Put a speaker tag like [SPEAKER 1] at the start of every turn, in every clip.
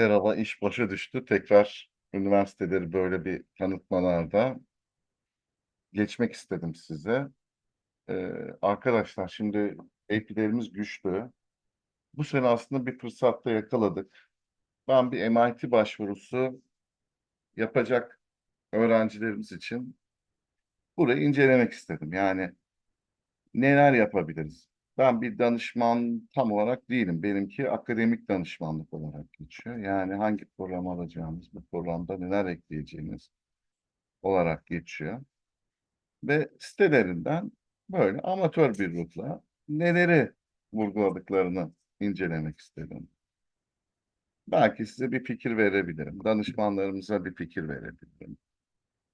[SPEAKER 1] Merhaba, iş başa düştü. Tekrar üniversiteleri böyle bir tanıtmalarda geçmek istedim size. Eee, arkadaşlar şimdi AP'lerimiz güçlü. Bu sene aslında bir fırsatta yakaladık. Ben bir MIT başvurusu yapacak öğrencilerimiz için burayı incelemek istedim. Yani neler yapabiliriz? Ben bir danışman tam olarak değilim. Benimki akademik danışmanlık olarak geçiyor. Yani hangi program alacağımız, bu programda neler ekleyeceğimiz olarak geçiyor. Ve sitelerinden böyle amatör bir ruhla neleri vurguladıklarını incelemek istedim. Belki size bir fikir verebilirim. Danışmanlarımıza bir fikir verebilirim.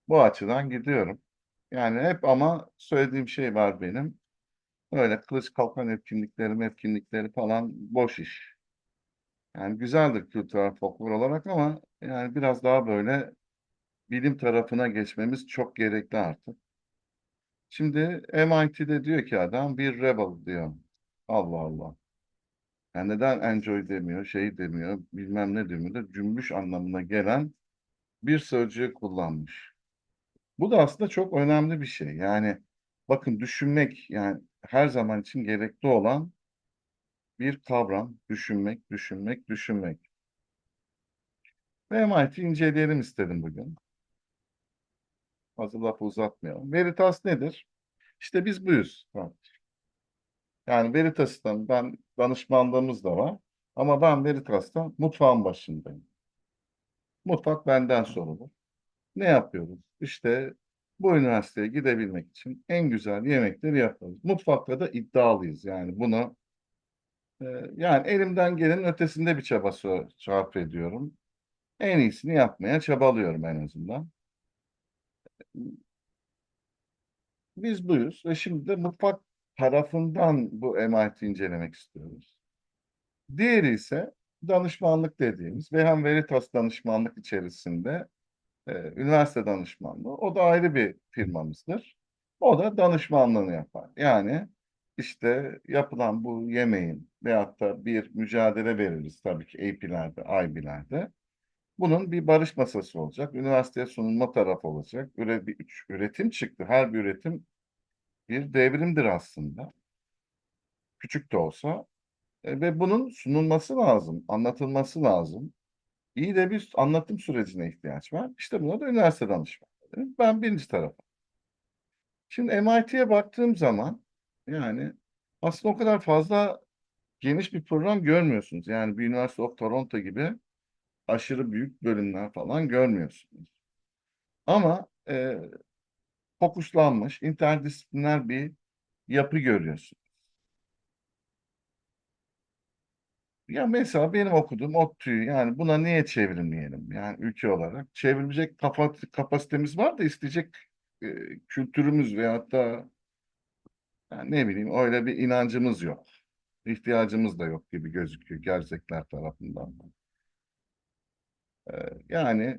[SPEAKER 1] Bu açıdan gidiyorum. Yani hep ama söylediğim şey var benim. Öyle kılıç kalkan etkinlikleri, etkinlikleri falan boş iş. Yani güzeldir kültürel folklor olarak ama yani biraz daha böyle bilim tarafına geçmemiz çok gerekli artık. Şimdi MIT'de diyor ki adam bir rebel diyor. Allah Allah. Yani neden enjoy demiyor, şey demiyor, bilmem ne demiyor da cümbüş anlamına gelen bir sözcüğü kullanmış. Bu da aslında çok önemli bir şey. Yani bakın düşünmek yani her zaman için gerekli olan bir kavram. Düşünmek, düşünmek, düşünmek. Ve MIT inceleyelim istedim bugün. Fazla lafı uzatmayalım. Veritas nedir? İşte biz buyuz. Yani Veritas'tan ben danışmanlığımız da var. Ama ben Veritas'ta mutfağın başındayım. Mutfak benden sorulur. Ne yapıyoruz? İşte bu üniversiteye gidebilmek için en güzel yemekleri yapıyoruz. Mutfakta da iddialıyız. Yani bunu e, yani elimden gelenin ötesinde bir çaba sarf ediyorum. En iyisini yapmaya çabalıyorum en azından. Biz buyuz ve şimdi de mutfak tarafından bu MIT incelemek istiyoruz. Diğeri ise danışmanlık dediğimiz hem Veritas danışmanlık içerisinde e, üniversite danışmanlığı. O da ayrı bir firmamızdır. O da danışmanlığını yapar. Yani işte yapılan bu yemeğin veyahut da bir mücadele veririz tabii ki AP'lerde, IB'lerde. Bunun bir barış masası olacak. Üniversiteye sunulma tarafı olacak. Üre, bir, üretim çıktı. Her bir üretim bir devrimdir aslında. Küçük de olsa. E, ve bunun sunulması lazım, anlatılması lazım. İyi de bir anlatım sürecine ihtiyaç var. İşte buna da üniversite danışmanlığı. Ben birinci tarafım. Şimdi MIT'ye baktığım zaman yani aslında o kadar fazla geniş bir program görmüyorsunuz. Yani bir University of Toronto gibi aşırı büyük bölümler falan görmüyorsunuz. Ama e, fokuslanmış, interdisipliner bir yapı görüyorsunuz. Ya mesela benim okuduğum ODTÜ'yü yani buna niye çevrilmeyelim yani ülke olarak? Çevrilecek kapasitemiz var da isteyecek e, kültürümüz veyahut da yani ne bileyim öyle bir inancımız yok. İhtiyacımız da yok gibi gözüküyor gerçekler tarafından. Ee, yani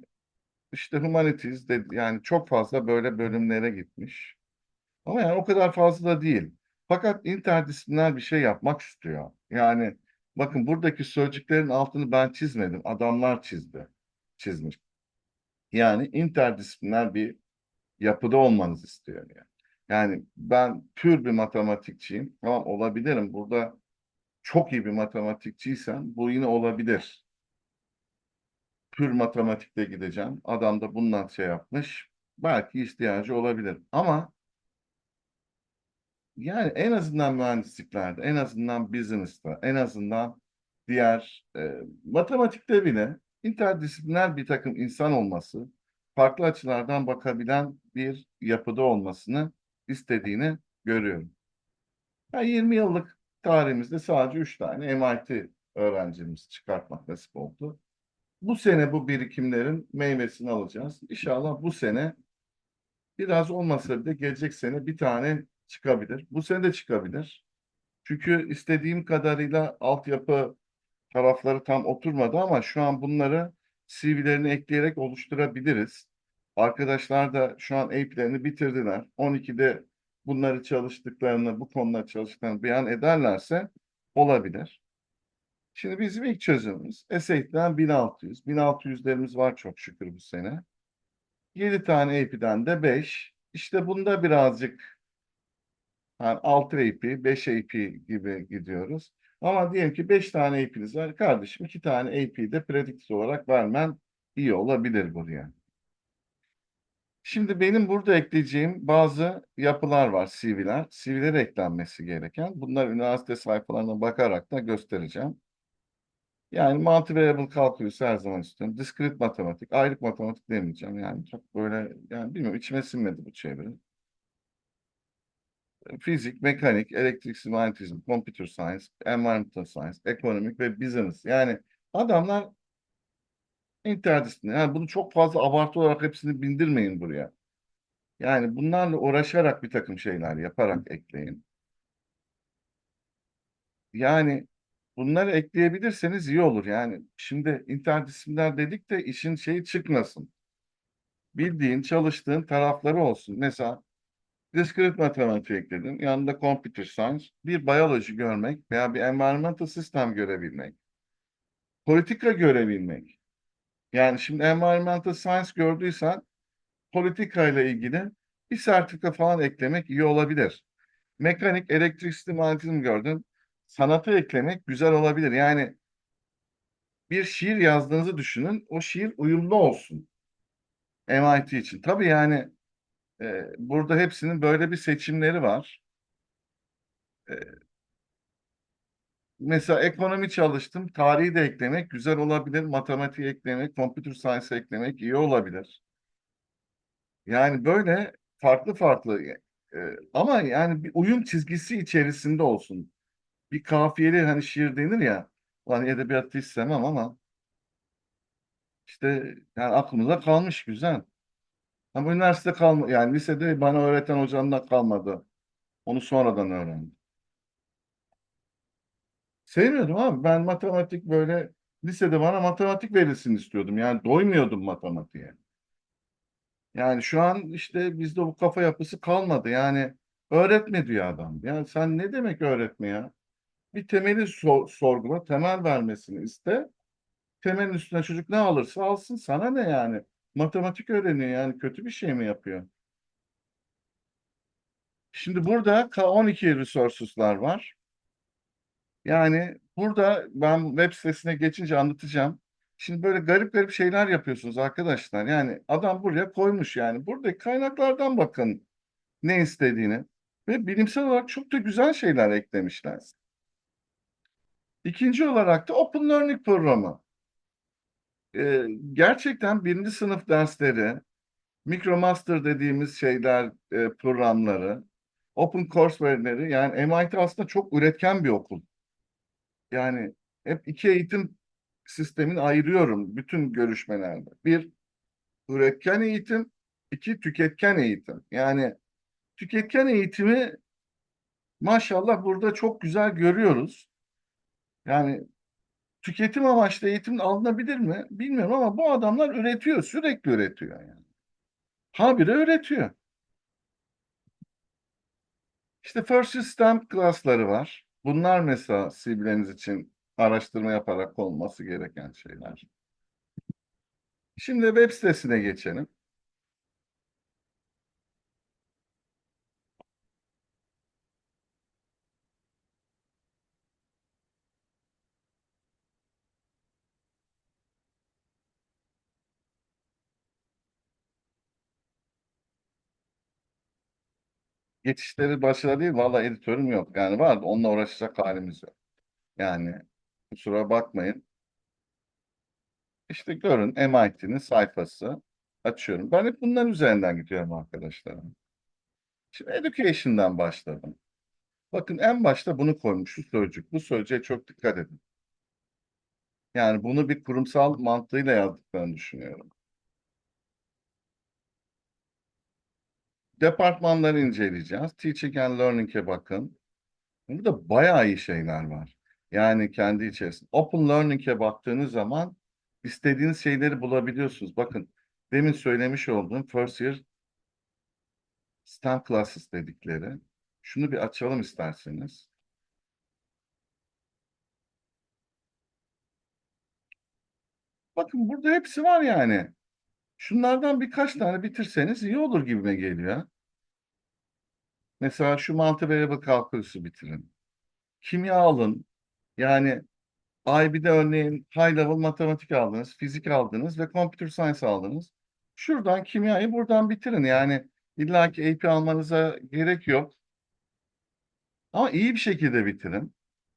[SPEAKER 1] işte humanities de yani çok fazla böyle bölümlere gitmiş. Ama yani o kadar fazla da değil. Fakat interdisipliner bir şey yapmak istiyor. Yani bakın buradaki sözcüklerin altını ben çizmedim. Adamlar çizdi. Çizmiş. Yani interdisipliner bir yapıda olmanızı istiyor yani. Yani ben pür bir matematikçiyim. Tamam olabilirim. Burada çok iyi bir matematikçiysen bu yine olabilir. Pür matematikte gideceğim. Adam da bundan şey yapmış. Belki ihtiyacı olabilir. Ama yani en azından mühendisliklerde, en azından business'ta, en azından diğer e, matematikte bile interdisipliner bir takım insan olması, farklı açılardan bakabilen bir yapıda olmasını istediğini görüyorum. Yani 20 yıllık tarihimizde sadece 3 tane MIT öğrencimiz çıkartmak nasip oldu. Bu sene bu birikimlerin meyvesini alacağız. İnşallah bu sene biraz olmasa bile gelecek sene bir tane çıkabilir. Bu sene de çıkabilir. Çünkü istediğim kadarıyla altyapı tarafları tam oturmadı ama şu an bunları CV'lerini ekleyerek oluşturabiliriz. Arkadaşlar da şu an AP'lerini bitirdiler. 12'de bunları çalıştıklarını, bu konuda çalıştıklarını beyan ederlerse olabilir. Şimdi bizim ilk çözümümüz S8'den 1600. 1600'lerimiz var çok şükür bu sene. 7 tane AP'den de 5. İşte bunda birazcık yani 6 AP, 5 AP gibi gidiyoruz. Ama diyelim ki 5 tane AP'niz var. Kardeşim 2 tane AP'yi de prediktif olarak vermen iyi olabilir buraya. Şimdi benim burada ekleyeceğim bazı yapılar var, CV'ler. CV'lere eklenmesi gereken. Bunlar üniversite sayfalarına bakarak da göstereceğim. Yani multivariable calculus her zaman istiyorum. Discrete matematik, ayrık matematik demeyeceğim. Yani çok böyle, yani bilmiyorum içime sinmedi bu çeviri. Fizik, mekanik, elektrik, manyetizm, computer science, environmental science, ekonomik ve business. Yani adamlar interdisipliner. Yani bunu çok fazla abartı olarak hepsini bindirmeyin buraya. Yani bunlarla uğraşarak bir takım şeyler yaparak ekleyin. Yani bunları ekleyebilirseniz iyi olur. Yani şimdi interdisipliner dedik de işin şeyi çıkmasın. Bildiğin, çalıştığın tarafları olsun. Mesela discrete matematik ekledim. Yanında computer science, bir biyoloji görmek veya bir environmental system görebilmek. Politika görebilmek. Yani şimdi environmental science gördüysen politika ile ilgili bir sertifika falan eklemek iyi olabilir. Mekanik, elektrik sistemi, manyetizm gördün. Sanatı eklemek güzel olabilir. Yani bir şiir yazdığınızı düşünün. O şiir uyumlu olsun. MIT için. Tabii yani e, burada hepsinin böyle bir seçimleri var. E, mesela ekonomi çalıştım. Tarihi de eklemek güzel olabilir. Matematiği eklemek, computer science eklemek iyi olabilir. Yani böyle farklı farklı e, ama yani bir uyum çizgisi içerisinde olsun. Bir kafiyeli hani şiir denir ya. Hani edebiyatı hiç sevmem ama işte yani aklımıza kalmış güzel. Ama üniversite kalma yani lisede bana öğreten hocanın kalmadı. Onu sonradan öğrendim. Sevmiyordum abi. Ben matematik böyle lisede bana matematik verilsin istiyordum. Yani doymuyordum matematiğe. Yani şu an işte bizde bu kafa yapısı kalmadı. Yani öğretme diyor adam. Yani sen ne demek öğretme ya? Bir temeli sor- sorgula, temel vermesini iste. Temelin üstüne çocuk ne alırsa alsın. Sana ne yani? Matematik öğreniyor yani kötü bir şey mi yapıyor? Şimdi burada K12 resources'lar var. Yani burada ben web sitesine geçince anlatacağım. Şimdi böyle garip garip şeyler yapıyorsunuz arkadaşlar. Yani adam buraya koymuş yani. Buradaki kaynaklardan bakın ne istediğini. Ve bilimsel olarak çok da güzel şeyler eklemişler. İkinci olarak da Open Learning programı. Ee, gerçekten birinci sınıf dersleri, MicroMaster dediğimiz şeyler, e, programları, Open Courseware yani MIT aslında çok üretken bir okul. Yani hep iki eğitim sistemini ayırıyorum bütün görüşmelerde. Bir, üretken eğitim, iki, tüketken eğitim. Yani tüketken eğitimi maşallah burada çok güzel görüyoruz. Yani tüketim amaçlı eğitim alınabilir mi? Bilmiyorum ama bu adamlar üretiyor, sürekli üretiyor yani. Habire üretiyor. İşte first system class'ları var. Bunlar mesela CV'leriniz için araştırma yaparak olması gereken şeyler. Şimdi web sitesine geçelim. Geçişleri başarılı değil. Valla editörüm yok. Yani var onunla uğraşacak halimiz yok. Yani kusura bakmayın. İşte görün MIT'nin sayfası. Açıyorum. Ben hep bunların üzerinden gidiyorum arkadaşlar. Şimdi education'dan başladım. Bakın en başta bunu koymuş şu sözcük. Bu sözcüğe çok dikkat edin. Yani bunu bir kurumsal mantığıyla yazdıklarını düşünüyorum. Departmanları inceleyeceğiz. Teaching and Learning'e bakın. Burada bayağı iyi şeyler var. Yani kendi içerisinde. Open Learning'e baktığınız zaman istediğiniz şeyleri bulabiliyorsunuz. Bakın demin söylemiş olduğum first year STEM classes dedikleri. Şunu bir açalım isterseniz. Bakın burada hepsi var yani. Şunlardan birkaç tane bitirseniz iyi olur gibime geliyor. Mesela şu multivariable calculus'u bitirin. Kimya alın. Yani IB'de örneğin high level matematik aldınız, fizik aldınız ve computer science aldınız. Şuradan kimyayı buradan bitirin. Yani illaki AP almanıza gerek yok. Ama iyi bir şekilde bitirin.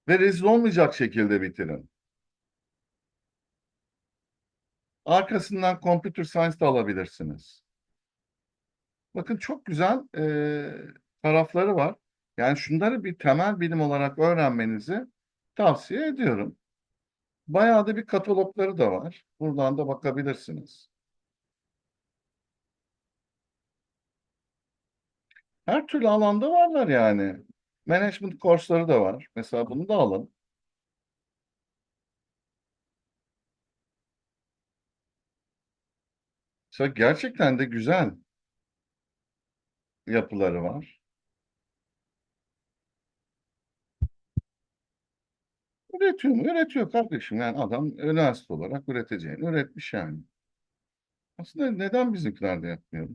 [SPEAKER 1] Ve rezil olmayacak şekilde bitirin. Arkasından computer science da alabilirsiniz. Bakın çok güzel e, tarafları var. Yani şunları bir temel bilim olarak öğrenmenizi tavsiye ediyorum. Bayağı da bir katalogları da var. Buradan da bakabilirsiniz. Her türlü alanda varlar yani. Management kursları da var. Mesela bunu da alın. Gerçekten de güzel yapıları var. Üretiyor mu? Üretiyor kardeşim. Yani adam üniversite olarak üreteceğini üretmiş yani. Aslında neden bizimkiler de yapmıyor?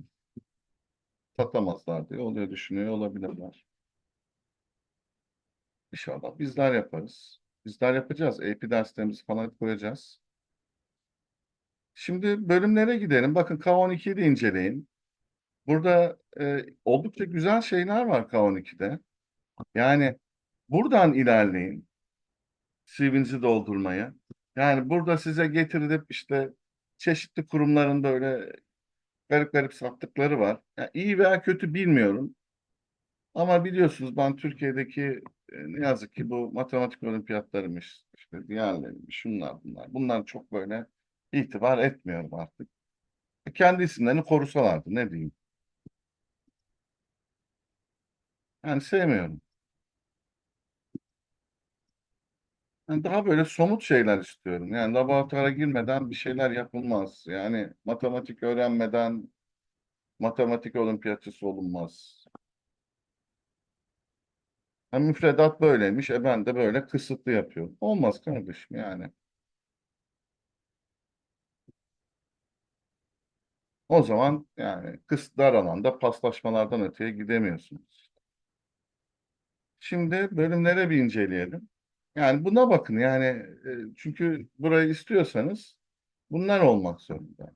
[SPEAKER 1] Satamazlar diye oluyor düşünüyor olabilirler. İnşallah bizler yaparız. Bizler yapacağız. AP derslerimizi falan koyacağız. Şimdi bölümlere gidelim. Bakın K12'yi de inceleyin. Burada e, oldukça güzel şeyler var K12'de. Yani buradan ilerleyin. CV'nizi doldurmaya. Yani burada size getirilip işte çeşitli kurumların böyle garip garip sattıkları var. Yani iyi veya kötü bilmiyorum. Ama biliyorsunuz ben Türkiye'deki e, ne yazık ki bu matematik olimpiyatlarıymış, işte diğerleriymiş, şunlar bunlar. Bunlar çok böyle itibar etmiyorum artık. Kendi isimlerini korusalardı ne diyeyim. Yani sevmiyorum. Yani daha böyle somut şeyler istiyorum. Yani laboratuvara girmeden bir şeyler yapılmaz. Yani matematik öğrenmeden matematik olimpiyatçısı olunmaz. Ha, müfredat böyleymiş. E ben de böyle kısıtlı yapıyorum. Olmaz kardeşim yani. O zaman yani kıs dar alanda paslaşmalardan öteye gidemiyorsunuz. Şimdi bölümlere bir inceleyelim. Yani buna bakın yani e, çünkü burayı istiyorsanız bunlar olmak zorunda.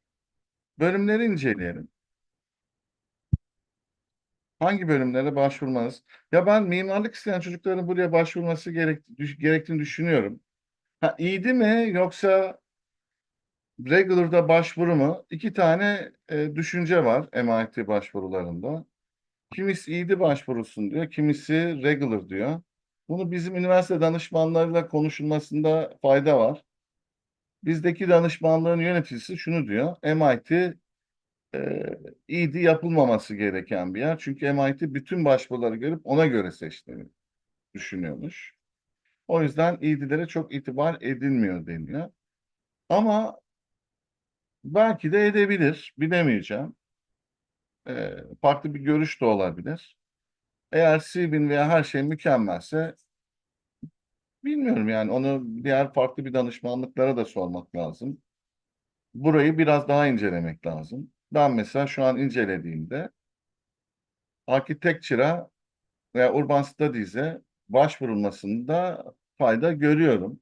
[SPEAKER 1] Bölümleri inceleyelim. Hangi bölümlere başvurmanız? Ya ben mimarlık isteyen çocukların buraya başvurması gerek, düş- gerektiğini düşünüyorum. Ha, iyiydi mi yoksa regular'da başvuru mu? İki tane e, düşünce var MIT başvurularında. Kimisi iyiydi başvurusun diyor, kimisi regular diyor. Bunu bizim üniversite danışmanlarıyla konuşulmasında fayda var. Bizdeki danışmanlığın yöneticisi şunu diyor. MIT e, ED yapılmaması gereken bir yer. Çünkü MIT bütün başvuruları görüp ona göre seçtiğini düşünüyormuş. O yüzden ED'lere çok itibar edilmiyor deniyor. Ama belki de edebilir. Bilemeyeceğim. E, farklı bir görüş de olabilir. Eğer CV'nin veya her şey mükemmelse bilmiyorum yani onu diğer farklı bir danışmanlıklara da sormak lazım. Burayı biraz daha incelemek lazım. Ben mesela şu an incelediğimde Architecture'a veya Urban Studies'e başvurulmasında fayda görüyorum.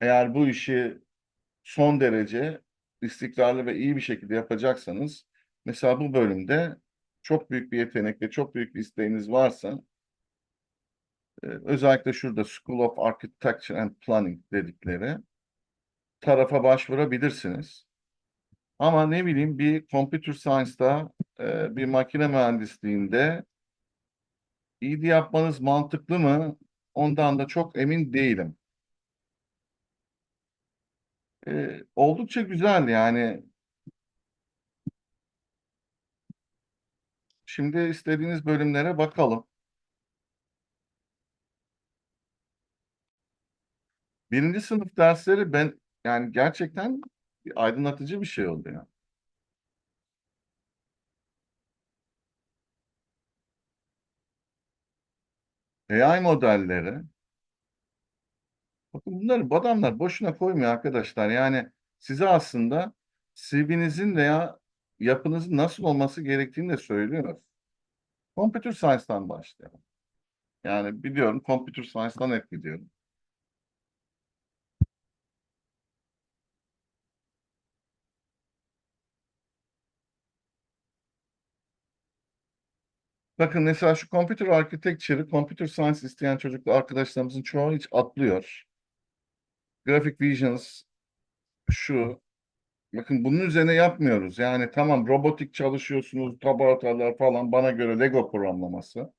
[SPEAKER 1] Eğer bu işi son derece istikrarlı ve iyi bir şekilde yapacaksanız mesela bu bölümde çok büyük bir yetenek ve çok büyük bir isteğiniz varsa e, özellikle şurada School of Architecture and Planning dedikleri tarafa başvurabilirsiniz. Ama ne bileyim bir computer science'da e, bir makine mühendisliğinde ED yapmanız mantıklı mı? Ondan da çok emin değilim. E, oldukça güzel yani. Şimdi istediğiniz bölümlere bakalım. Birinci sınıf dersleri ben yani gerçekten bir aydınlatıcı bir şey oldu ya. AI modelleri. Bakın bunları bu boşuna koymuyor arkadaşlar. Yani size aslında CV'nizin veya yapınızın nasıl olması gerektiğini de söylüyor. Computer Science'dan başlayalım. Yani biliyorum Computer Science'dan hep gidiyorum. Bakın mesela şu Computer Architecture'ı Computer Science isteyen çocuklu arkadaşlarımızın çoğu hiç atlıyor. Graphic Visions şu. Bakın bunun üzerine yapmıyoruz. Yani tamam robotik çalışıyorsunuz, laboratuvarlar falan bana göre Lego programlaması.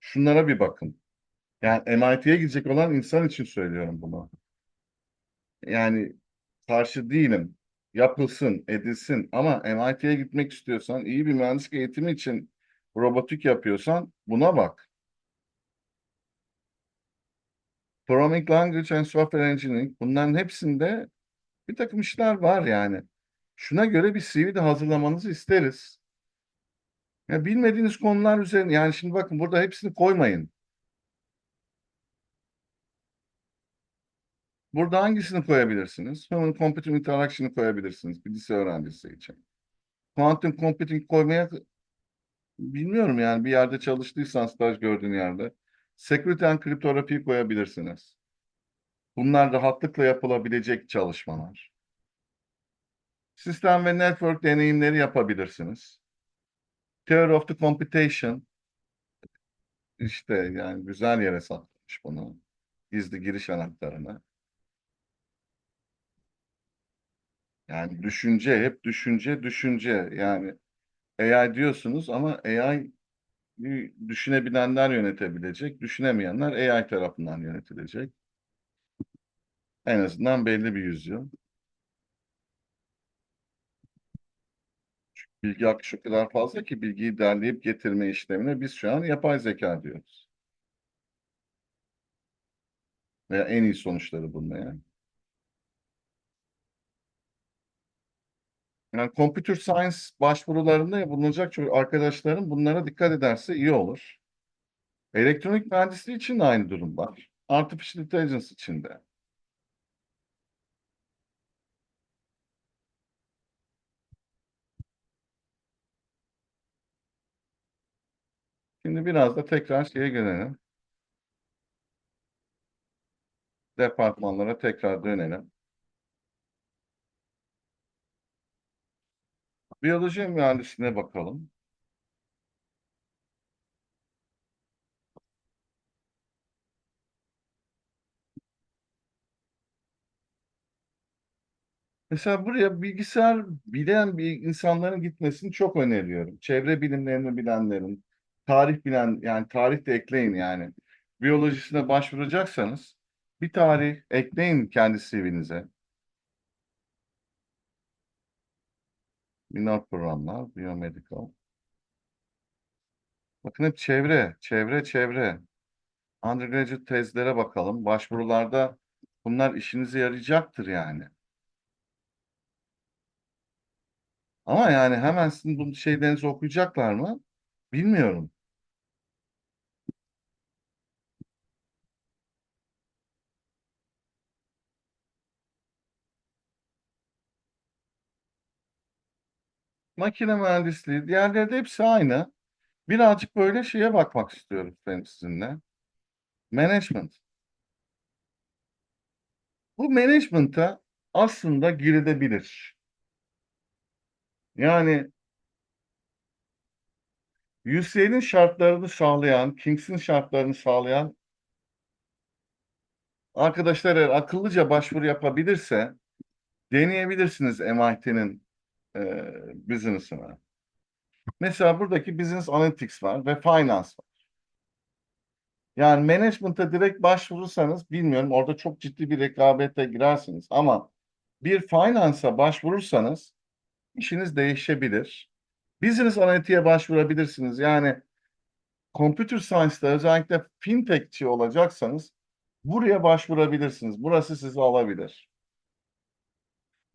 [SPEAKER 1] Şunlara bir bakın. Yani MIT'ye gidecek olan insan için söylüyorum bunu. Yani karşı değilim. Yapılsın, edilsin ama MIT'ye gitmek istiyorsan, iyi bir mühendislik eğitimi için robotik yapıyorsan buna bak. Programming Language and Software Engineering bunların hepsinde bir takım işler var yani. Şuna göre bir CV de hazırlamanızı isteriz. Ya bilmediğiniz konular üzerine yani şimdi bakın burada hepsini koymayın. Burada hangisini koyabilirsiniz? Human Computer Interaction'ı koyabilirsiniz bir lise öğrencisi için. Quantum Computing koymaya bilmiyorum yani bir yerde çalıştıysan staj gördüğün yerde. Security and Cryptography'yi koyabilirsiniz. Bunlar rahatlıkla yapılabilecek çalışmalar. Sistem ve network deneyimleri yapabilirsiniz. Theory of the Computation işte yani güzel yere saklamış bunu. Gizli giriş anahtarını. Yani düşünce, hep düşünce, düşünce. Yani AI diyorsunuz ama AI düşünebilenler yönetebilecek, düşünemeyenler AI tarafından yönetilecek. En azından belli bir yüzyıl. Çünkü bilgi akışı o kadar fazla ki bilgiyi derleyip getirme işlemine biz şu an yapay zeka diyoruz. Veya en iyi sonuçları bulmaya. Yani computer science başvurularında bulunacak çocuk arkadaşlarım bunlara dikkat ederse iyi olur. Elektronik mühendisliği için de aynı durum var. Artificial intelligence için de. Şimdi biraz da tekrar şeye gelelim. Departmanlara tekrar dönelim. Biyoloji mühendisliğine bakalım. Mesela buraya bilgisayar bilen bir insanların gitmesini çok öneriyorum. Çevre bilimlerini bilenlerin, tarih bilen yani tarih de ekleyin yani. Biyolojisine başvuracaksanız bir tarih ekleyin kendi CV'nize. Minor programlar, biyomedical. Bakın hep çevre, çevre, çevre. Undergraduate tezlere bakalım. Başvurularda bunlar işinize yarayacaktır yani. Ama yani hemen sizin bu şeylerinizi okuyacaklar mı? Bilmiyorum. Makine mühendisliği, diğerleri de hepsi aynı. Birazcık böyle şeye bakmak istiyorum ben sizinle. Management. Bu management'a aslında girilebilir. Yani UCL'in şartlarını sağlayan, Kings'in şartlarını sağlayan arkadaşlar eğer akıllıca başvuru yapabilirse deneyebilirsiniz MIT'nin e, business'ına. Mesela buradaki Business Analytics var ve Finance var. Yani management'a direkt başvurursanız bilmiyorum orada çok ciddi bir rekabete girersiniz ama bir finance'a başvurursanız işiniz değişebilir. Business Analytic'e başvurabilirsiniz. Yani Computer Science'da özellikle fintechçi olacaksanız buraya başvurabilirsiniz. Burası sizi alabilir.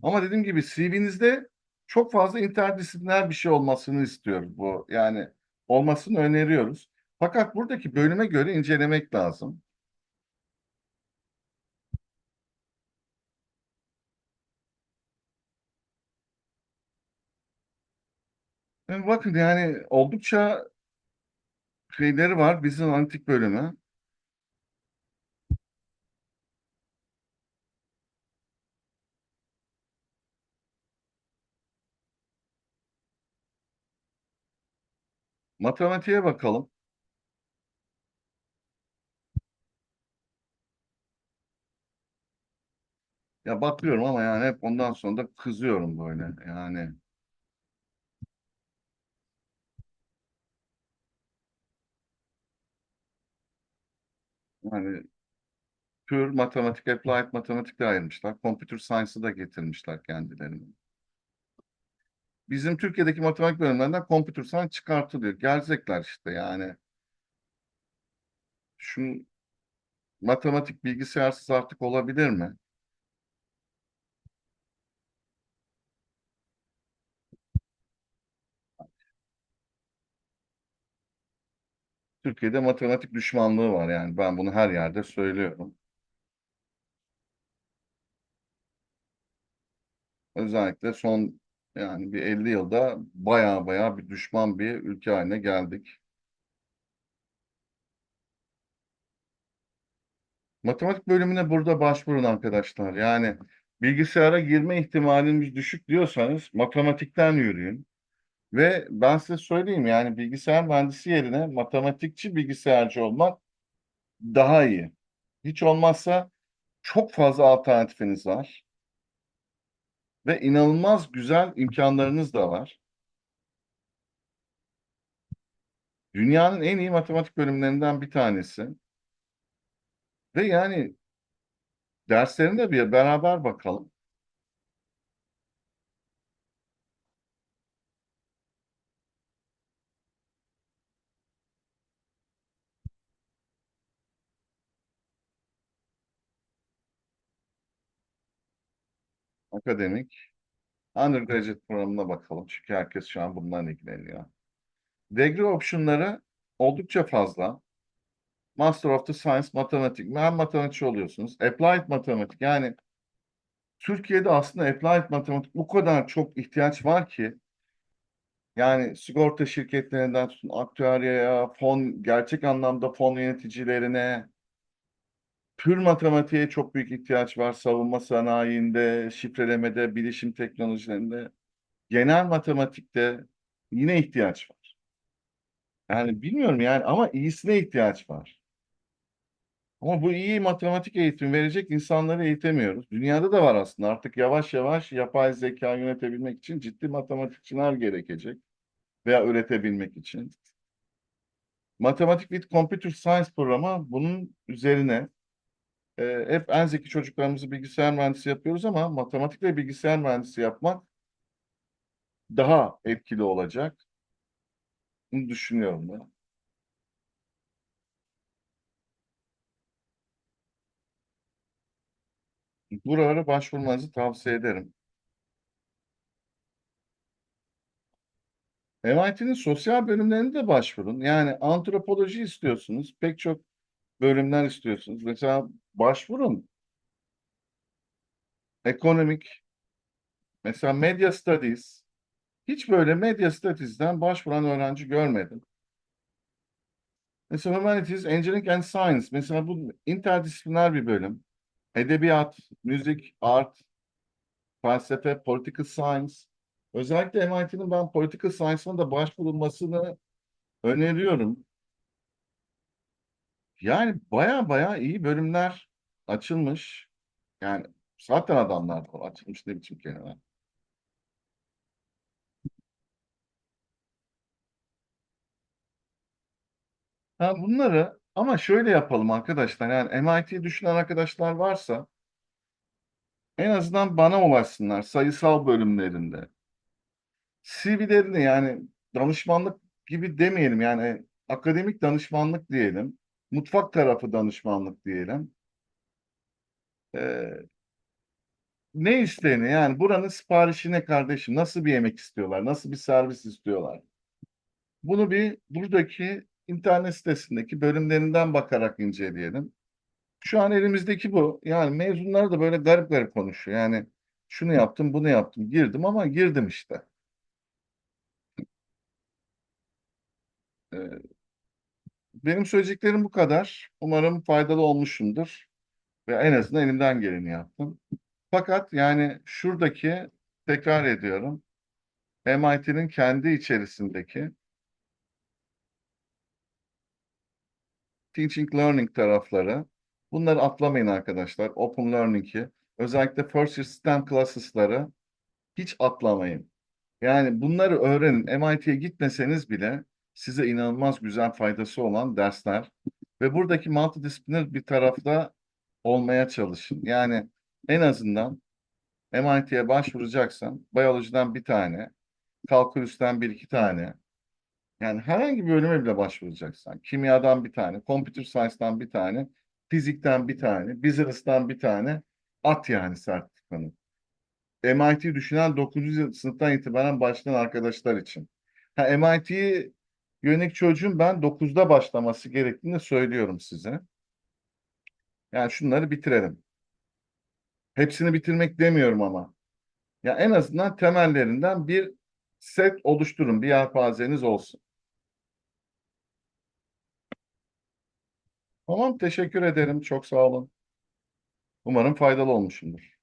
[SPEAKER 1] Ama dediğim gibi CV'nizde çok fazla interdisipliner bir şey olmasını istiyoruz bu. Yani olmasını öneriyoruz. Fakat buradaki bölüme göre incelemek lazım. Bakın yani oldukça şeyleri var bizim antik bölümü. Matematiğe bakalım. Ya bakıyorum ama yani hep ondan sonra da kızıyorum böyle. Yani yani pür matematik, applied matematikle ayırmışlar. Computer science'ı da getirmişler kendilerini. Bizim Türkiye'deki matematik bölümlerinden computer science çıkartılıyor. Gelecekler işte yani. Şu matematik bilgisayarsız artık olabilir mi? Türkiye'de matematik düşmanlığı var yani. Ben bunu her yerde söylüyorum. Özellikle son yani bir 50 yılda baya baya bir düşman bir ülke haline geldik. Matematik bölümüne burada başvurun arkadaşlar. Yani bilgisayara girme ihtimaliniz düşük diyorsanız matematikten yürüyün. Ve ben size söyleyeyim yani bilgisayar mühendisi yerine matematikçi bilgisayarcı olmak daha iyi. Hiç olmazsa çok fazla alternatifiniz var. Ve inanılmaz güzel imkanlarınız da var. Dünyanın en iyi matematik bölümlerinden bir tanesi. Ve yani derslerine de bir beraber bakalım. Akademik. Undergraduate programına bakalım. Çünkü herkes şu an bundan ilgileniyor. Degree optionları oldukça fazla. Master of the Science Matematik. Hem matematikçi oluyorsunuz. Applied Matematik. Yani Türkiye'de aslında Applied Matematik o kadar çok ihtiyaç var ki yani sigorta şirketlerinden tutun aktüeryaya, fon, gerçek anlamda fon yöneticilerine, pür matematiğe çok büyük ihtiyaç var. Savunma sanayinde, şifrelemede, bilişim teknolojilerinde. Genel matematikte yine ihtiyaç var. Yani bilmiyorum yani ama iyisine ihtiyaç var. Ama bu iyi matematik eğitim verecek insanları eğitemiyoruz. Dünyada da var aslında. Artık yavaş yavaş yapay zeka yönetebilmek için ciddi matematikçiler gerekecek veya üretebilmek için. Matematik with Computer Science programı bunun üzerine e, hep en zeki çocuklarımızı bilgisayar mühendisi yapıyoruz ama matematikle bilgisayar mühendisi yapmak daha etkili olacak. Bunu düşünüyorum ben. Buralara başvurmanızı tavsiye ederim. MIT'nin sosyal bölümlerine de başvurun. Yani antropoloji istiyorsunuz. Pek çok bölümler istiyorsunuz. Mesela başvurun. Ekonomik, mesela Media Studies. Hiç böyle Media Studies'den başvuran öğrenci görmedim. Mesela Humanities, Engineering and Science. Mesela bu interdisipliner bir bölüm. Edebiyat, müzik, art, felsefe, political science. Özellikle MIT'nin ben political science'ına da başvurulmasını öneriyorum. Yani baya baya iyi bölümler açılmış. Yani zaten adamlar var. Açılmış ne biçim kelime. Ha bunları ama şöyle yapalım arkadaşlar. Yani MIT'yi düşünen arkadaşlar varsa en azından bana ulaşsınlar sayısal bölümlerinde. CV'lerini yani danışmanlık gibi demeyelim yani akademik danışmanlık diyelim. Mutfak tarafı danışmanlık diyelim. Ee, ne isteğini yani buranın siparişi ne kardeşim? Nasıl bir yemek istiyorlar? Nasıl bir servis istiyorlar? Bunu bir buradaki internet sitesindeki bölümlerinden bakarak inceleyelim. Şu an elimizdeki bu. Yani mezunlar da böyle garip garip konuşuyor. Yani şunu yaptım, bunu yaptım, girdim ama girdim işte. Benim söyleyeceklerim bu kadar. Umarım faydalı olmuşumdur. Ve en azından elimden geleni yaptım. Fakat yani şuradaki tekrar ediyorum. MIT'nin kendi içerisindeki teaching learning tarafları. Bunları atlamayın arkadaşlar. Open learning'i özellikle first year STEM classes'ları hiç atlamayın. Yani bunları öğrenin. MIT'ye gitmeseniz bile size inanılmaz güzel faydası olan dersler ve buradaki multidisipliner bir tarafta olmaya çalışın. Yani en azından MIT'ye başvuracaksan biyolojiden bir tane, kalkülüsten bir iki tane, yani herhangi bir bölüme bile başvuracaksan, kimyadan bir tane, computer science'dan bir tane, fizikten bir tane, business'tan bir tane at yani sertifikanı. MIT düşünen 9. sınıftan itibaren başlayan arkadaşlar için. Ha, MIT'yi yönelik çocuğun ben 9'da başlaması gerektiğini söylüyorum size. Yani şunları bitirelim. Hepsini bitirmek demiyorum ama. Ya en azından temellerinden bir set oluşturun, bir yelpazeniz olsun. Tamam, teşekkür ederim. Çok sağ olun. Umarım faydalı olmuşumdur.